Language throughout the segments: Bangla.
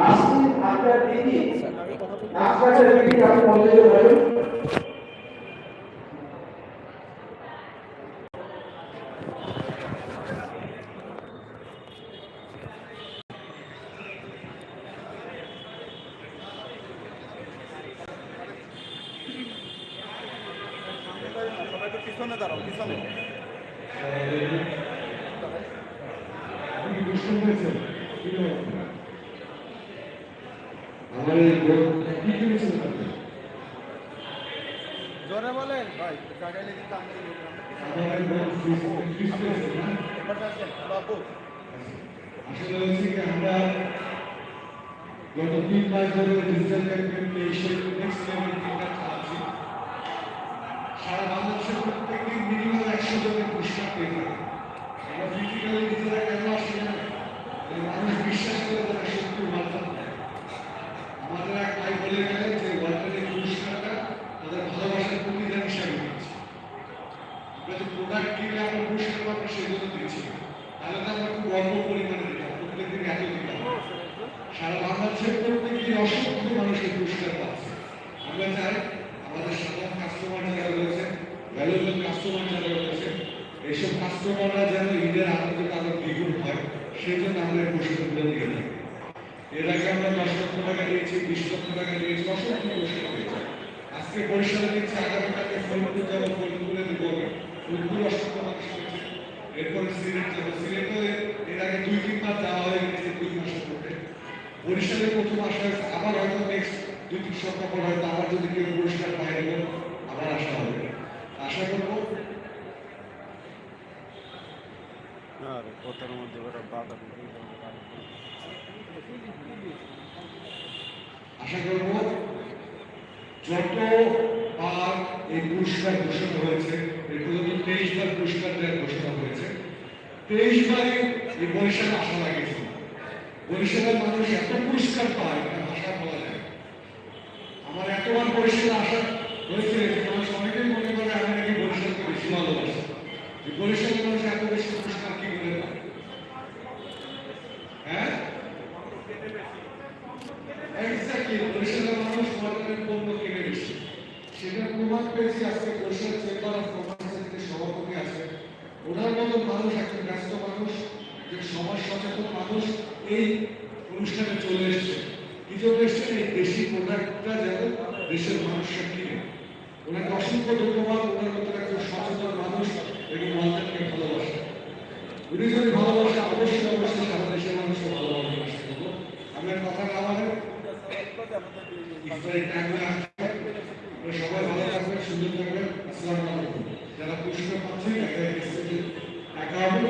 নাসির আপনার দিদি নাসরাতের দিদি আপনি বলতে বলুন সবাই একটু পিছনে দাঁড়াও পিছনে আমার এই বোন কি করেছেন আপনি? জোরে বলেন ভাই জায়গায় লেগে তো আমরা এই আমরা পিছনে আমার এই বোন ফিস- ফিস করেছেন না? এবার আসেন বাবু আসলে হচ্ছে কি আমরা গত তিন মাস ধরে দিন মিনিমাম পুরস্কার পেয়ে থাকে না মানুষ বিশ্বাস করে তারা সত্যি ওয়ার্ল্ড আমাদের এক ভাই বলে গেলেন যে ওয়ার্ল্ডের পুরস্কারটা তাদের ভালোবাসার প্রতিদান হিসাবে দিচ্ছি আমরা যে প্রোডাক্ট কিনে আমরা পুরস্কার পাবো জন্য দিচ্ছি, তাহলে তো আমরা খুব অল্প পরিমাণে দিতাম প্রত্যেকদিন এত দিতাম সারা বাংলাদেশের প্রত্যেক দিন অসংখ্য মানুষের পুরস্কার পাচ্ছে। আমরা চাই আমাদের সাধারণ কাস্টমার যারা রয়েছে ভ্যালুয়েবল কাস্টমার যারা রয়েছে, এইসব কাস্টমাররা যেন ঈদের আনন্দটা আরও দ্বিগুণ হয়, সেই জন্য আমরা এই পুরস্কারগুলো দিয়ে থাকি এর আগে আমরা দশ লক্ষ টাকা দিয়েছি, বিশ লক্ষ টাকা দিয়েছি, অসংখ্য পুরস্কার আজকে পরিষেবা দিচ্ছি আগামীকালকে ফরিদপুর যাব ফরিদপুরে দেবো। ফরিদপুর এরপরে সিলেট যাব এর- এর আগে দুই তিনবার যাওয়া হয়ে গেছে দুই মাসের মধ্যে। বরিশালে প্রথম আসা হয়েছে। আবার হয়তো নেক্সট দুই তিন সপ্তাহ পর হয়তো আবার যদি কেউ পুরস্কার পায় এবং আবার আসা হবে। আশা করব আর কথার মধ্যে ওরা বাধা আশা করব যত বার এই পুরস্কার ঘোষণা হয়েছে, এই পর্যন্ত তেইশ বার পুরস্কার দেওয়ার ঘোষণা হয়েছে তেইশ বারে এই বরিশাল আশা লাগিয়েছিল বরিশালের মানুষ এত পুরস্কার পায় আশা বলা যায়। আমার এতবার বরিশালে আসা হয়েছে যে মানুষ অনেকেই মনে করে আমি নাকি বরিশালকে বেশি ভালোবাসি যে বরিশালের মানুষ এত বেশি পুরস্কার কি করে পায় হ্যাঁ এক্স্যাক্টলি বরিশালের মানুষ মার্কেটের পণ্য কিনে বেশি সেটা প্রমাণ পেয়েছি আজকে বরিশাল চেম্বার অফ কমার্সের যে সভাপতি আছে ওনার মতো মানুষ একজন ব্যস্ত মানুষ একজন সমাজ সচেতন মানুষ এই অনুষ্ঠানে চলে এসছে কি জন্য এসছেন এই দেশি প্রোডাক্টটা যেন দেশের মানুষরা কিনে ওনাকে অসংখ্য ধন্যবাদ ওনার মতো একজন সচেতন মানুষ এবং ওয়ালটাকে ভালোবাসে করব আমার কথা না আপনারা সবাই ভালো থাকবেন, সুন্দর থাকবেন। আসসালামু আলাইকুম। যারা পুরস্কার পাচ্ছেন একা হবে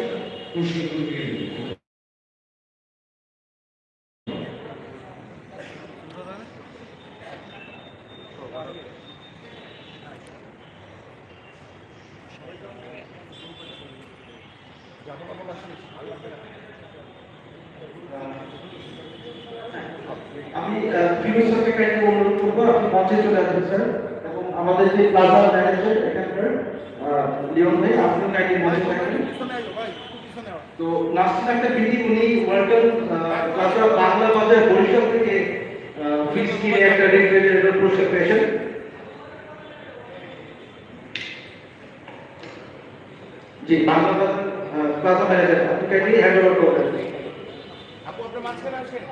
নিয়ে নেবেন আমি ফিরোজ স্যারকে কাইন্ডলি অনুরোধ করব আপনি মঞ্চে চলে আসবেন স্যার। এবং আমাদের যে প্লাজা ম্যানেজার এখানকার লিওন ভাই আপনি কাইন্ডলি মঞ্চে থাকবেন। তো নাসির একটা দিদি উনি ওয়ার্ল্ডকাপ প্লাজা বাংলা বাজার বরিশাল থেকে ফিস কিনে একটা রেফ্রিজারেটর পুরস্কার পেয়েছেন। জি বাংলা বাজার প্লাজা ম্যানেজার আপনি কাইন্ডলি হ্যান্ড ওভার করবেন আপু আপনার মাঝখানে আসেন।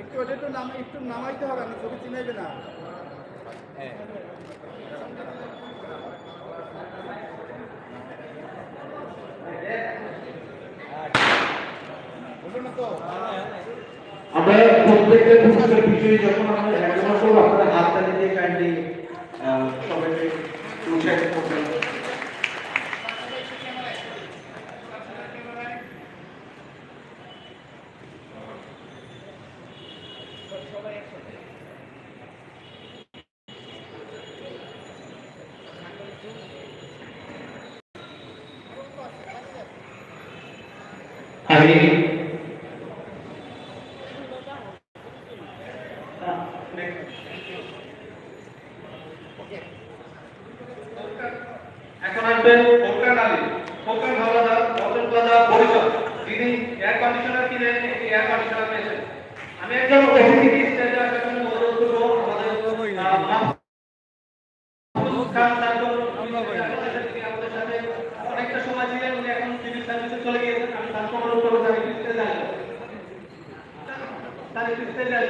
একটু ওটা একটু নাম একটু নামাইতে হবে আমি ছবি চিনাইবে না। বলল আমরা প্রত্যেকের পুরস্কার বিষয়ে যখন আমরা ওভার করব আপনারা হাত তালি দিয়ে কাইন্ডলি সবাইকে উৎসাহিত করবেন আমি এখন আসবেন ফোরকান আলী ফোরকান হাওলাদার এয়ার কন্ডিশনার কিনে এয়ার কন্ডিশনার পেয়েছেন আমি একজন অতিথি স্টেজে আসার জন্য অনুরোধ করব আমাদের আহ, মাহমুদ খান তারপর আমাদের সাথে অনেকটা সময় ছিলেন উনি এখন সিভিল সার্ভিসে চলে গিয়েছেন আমি তাকে অনুরোধ করব যে আমি স্টেজে আসবেন তার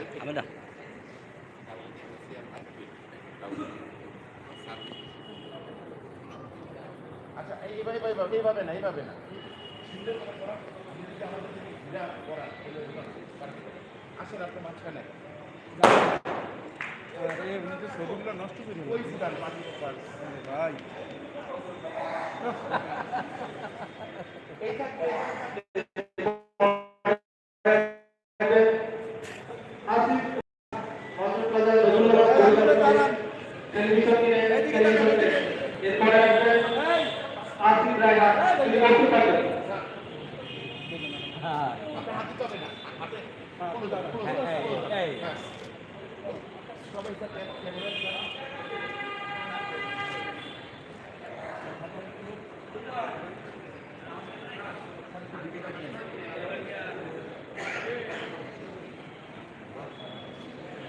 একটু স্টেজে আসবেন আচ্ছা এইভাবে এইভাবে এইভাবে না এইভাবে না। আসেন আপনি মাঝখানে। ছবিগুলো নষ্ট করে ওই ফুটান পানি ভাই। আসিফ হযরত বাজার রসুল্লাহ টেলিভিশন কিনে টেলিভিশন কিনে এরপরে আসবে আসিফ রায়হান তিনি বসে থাকবেন হাতে তবে না হাতে কোনো দাঁড়া কোনো সবাই সাথে ক্যামেরা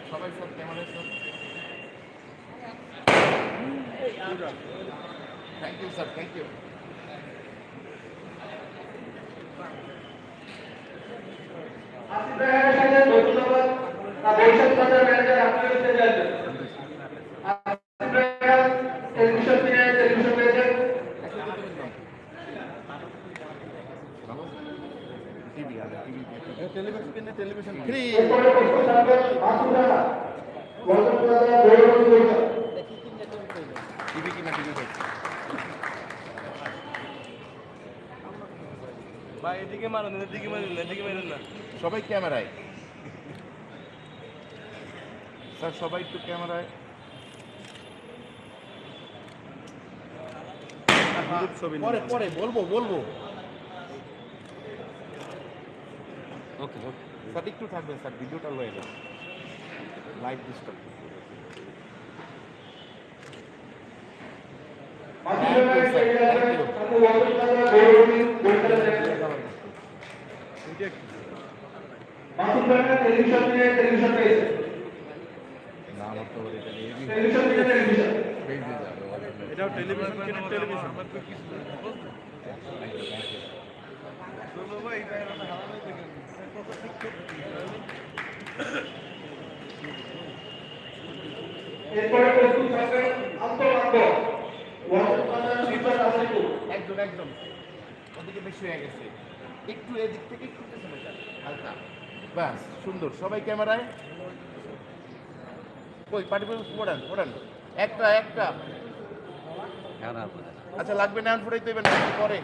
সবাই সব ক্যামেরা সব। Thank you sir thank you Asif রায়হানের সাথে রসুল্লাহ বা বরিশাল বাজার ম্যানেজার আপনিও স্টেজে আসবেন আসিফ রায়হান টেলিভিশন কিনে টেলিভিশন পেয়েছেন টেলিভিশন কিনে টেলিভিশন ফ্রি এরপরে প্রশ্ন থাকবে মাসুদ রানা হযরত বাজার গৌরবী বরিশাল টিভি কিনা টিভি হচ্ছে ভাই এদিকে মারুন এদিকে মারুন এদিকে মারুন না। সবাই ক্যামেরায়। স্যার সবাই একটু ক্যামেরায়। পরে পরে বলব বলব। ওকে ওকে। স্যার একটু থাকবে স্যার ভিডিওটা লয়ে যাবে লাইভ ডিস্টার্ব মাসুদ রানা স্টেজে আসবেন সাথে হযরত বাজার গৌরবী বরিশালের ম্যানেজার টেলিভিশন টেলিভিশন নিয়ে টেলিভিশন এটাও টেলিভিশন কিনে টেলিভিশন এরপরে প্রস্তুত থাকবে একদম একদম। ওদিকে বেশি হয়ে গেছে। একটু এদিক থেকে একটু পেছনে যান হালকা। ব্যাস সুন্দর। সবাই ক্যামেরায়? কই পার্টি পড়ান পড়ান। একটা একটা। আচ্ছা লাগবে না ফুটাই দেবেন পরে।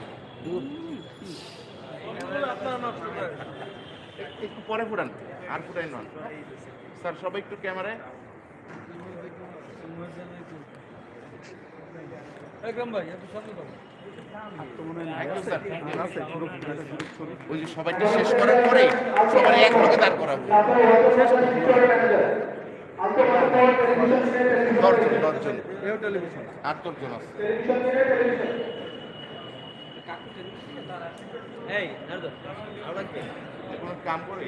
এক- একটু পরে ফুটান আর ফুটাই নন স্যার সবাই একটু ক্যামেরায়। you, sir. Thank you. ওই যে সবাইটা শেষ করার পরে সবাই এক লগে দাঁড় কিনে টেলিভিশন দশজন দশজন। টেলিভিশন দশজন আছে। কাম করে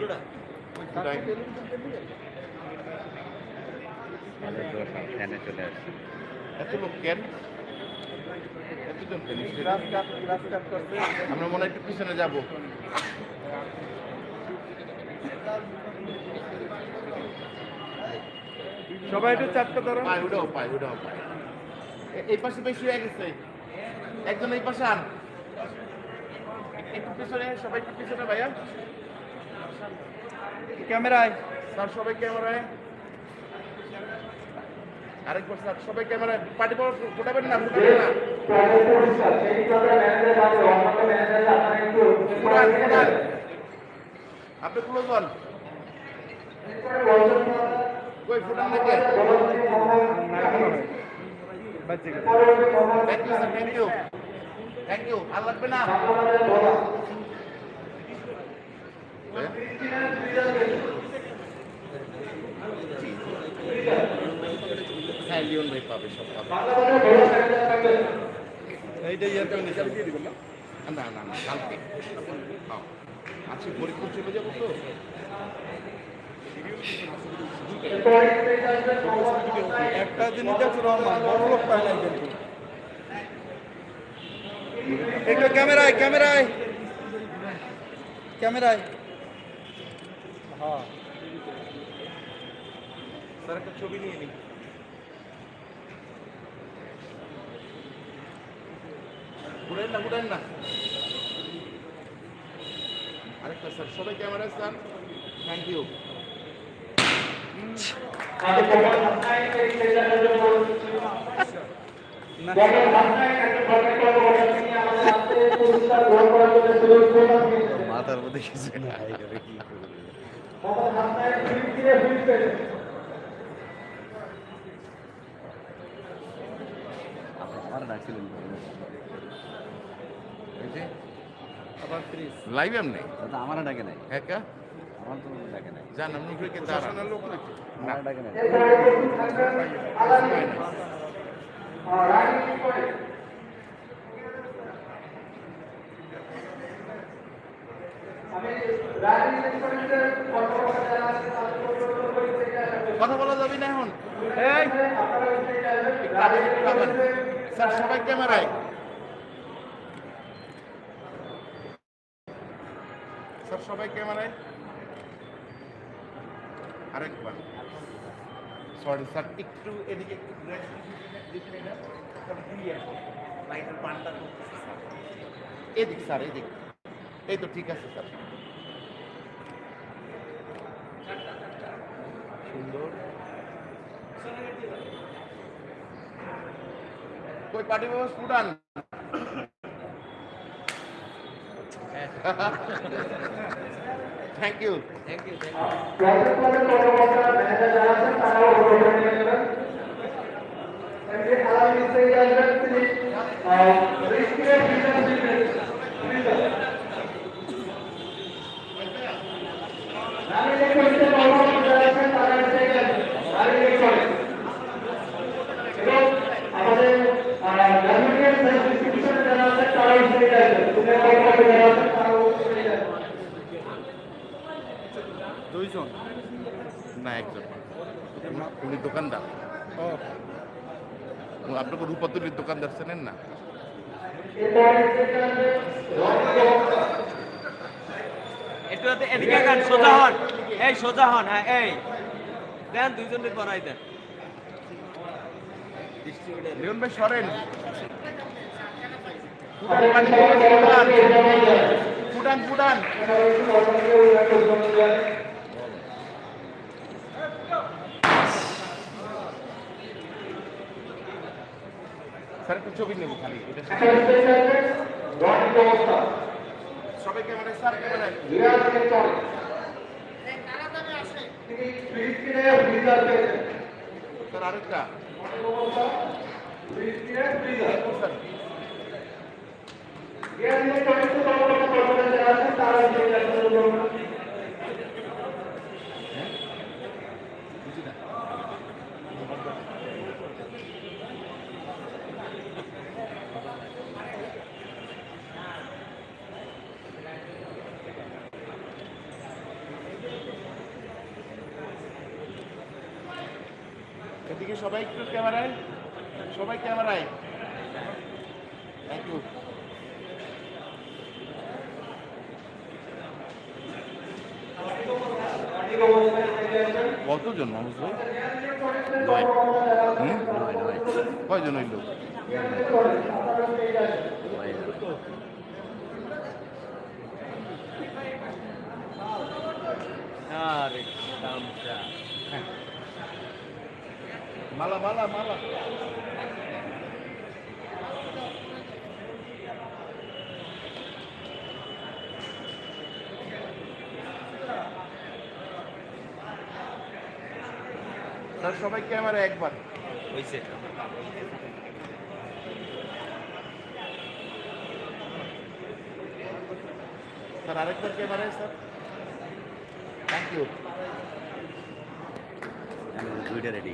এত লোক কেন? আমরা মনে একটু পিছনে যাব। সবাই একটু চাপটা ধরো পায় উঠাও পায় উঠাও পায়। এ- এই পাশে বেশি হয়ে গেছে। একজন এই পাশে আন। একটু পিছনে সবাই একটু পিছনে ভাইয়া। ক্যামেরায়। স্যার সবাই ক্যামেরায়। আরেকবার স্যার সবাই ক্যামেরায় পার্টি পাওয়ার ফোটাবেন না ফোটাবেন না। আপনি হযরত বাজার কই ফোটান নাকি? থ্যাংক ইউ থ্যাংক ইউ আর লাগবে না আমাদের বলা হ্যাঁ? হ্যাঁ লিওন ভাই পাবে সব পাবে বাংলা বাজার ঘোড়া ম্যানেজার থাকবেন এইটা ইয়ার কারণে না না না, কালকে। হ্যাঁ। আজকে ফরিদপুর একটা জিনিস রহমান বড় লোক পায় না একটু ক্যামেরায় ক্যামেরায়। ক্যামেরায়। হ্যাঁ। ছবি নিয়ে নিই ঘুরেন না ঘুরেন না। আরেকটা স্যার সবাই ক্যামেরা স্যার থ্যাংক ইউ আমি মোহাম্মদ হাসান এই স্টেজ আসার জন্য বলছি মোহাম্মদ হাসান একটা কন্ট্যাক্ট করব তিনি আমাদের আজকে পুরস্কার গ্রহণ করার জন্য সুযোগ প্রদান করেছেন মাথার মধ্যে কিছু নাই এখানে কি করবে মোহাম্মদ হাসান ফিল্ম দিয়ে ফিল্ম পেয়েছেন আমার ডাকছিলেন আবার লাইভ এমনি? দাদা আমার ডাকে নাই। একা আমার তো ডাকে নাই। কে দাঁড়ান। লোক নাকি? আমার ডাকে নাই। আমি। কথা বলা যাবে না এখন? স্যার, সবাই ক্যামেরায়। স্যার, সবাই ক্যামেরায়। আরেকবার। সরি স্যার, একটু এদিকে একটু। লাইটের পানটা এদিক, স্যার, এদিক। এই তো ঠিক আছে, স্যার। সুন্দর। কই পার্টি বাবা স্টুডেন্ট থ্যাংক ইউ রাজস্থানের আপনাকে রূপতুলির দোকানদার চেনেন না? এদিকে গান সোজা হন। এই সোজা হন হ্যাঁ এই। দেন দুইজনের বানাই দেন। লিওন ভাই সরেন। ফুটান ফুটান। স্যার একটু ছবি নেব খালি সবাই ক্যামেরায় স্যার ক্যামেরায় স্যার আরেকটা স্যার এদিকে সবাই একটু ক্যামেরায়, সবাই ক্যামেরায়। থ্যাংক ইউ কতজন মানুষ ভাই? নয়। হুম? কয়জন হইল? আরে। মালা মালা মালা স্যার সবাই ক্যামেরা একবার। হইছে। স্যার আরেকবার ক্যামেরায় স্যার থ্যাংক ইউ দুইটা রেডি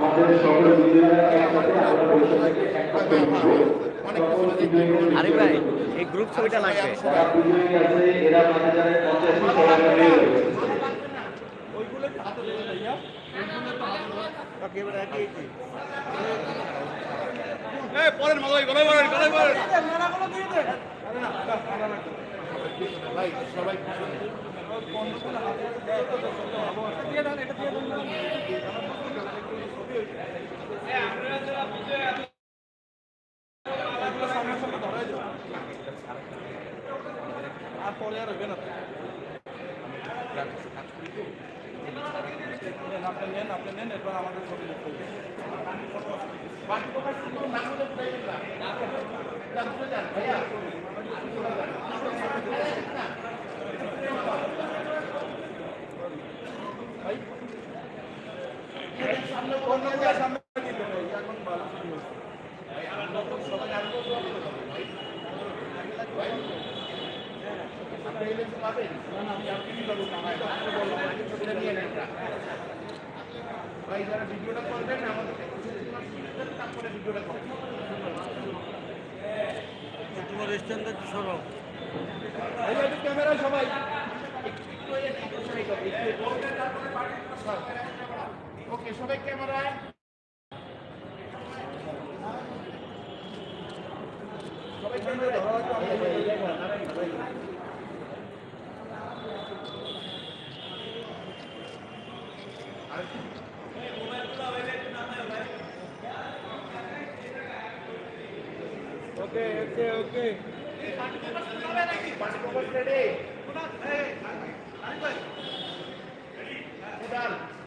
আমাদের সকল বিজয়ীরা একসাথে আমরা বসে থেকে একসাথে আরে ভাই এই গ্রুপ ছবিটা লাগবে। আছে? এরা মাঝে যারা মঞ্চে সবাই মিলে। রয়েছে ভাই সবাই আর পরে আর হবে না নেন আপনি নেন এরপর আমাদের ছবি লিখতে। আপনি এলে তো পাবেন আপনি কি করবেন আমার ছবিটা নিয়ে নেন ভাই যারা ভিডিওটা করবেন আমাদের তারপরে ভিডিওটা করবেন তোমার স্ট্যান্ডার্ড সরব ক্যামেরা সবাই ওকে সবাই ক্যামেরায়। সবাই ক্যামেরা ওকে ওকে ওকে। আপনারা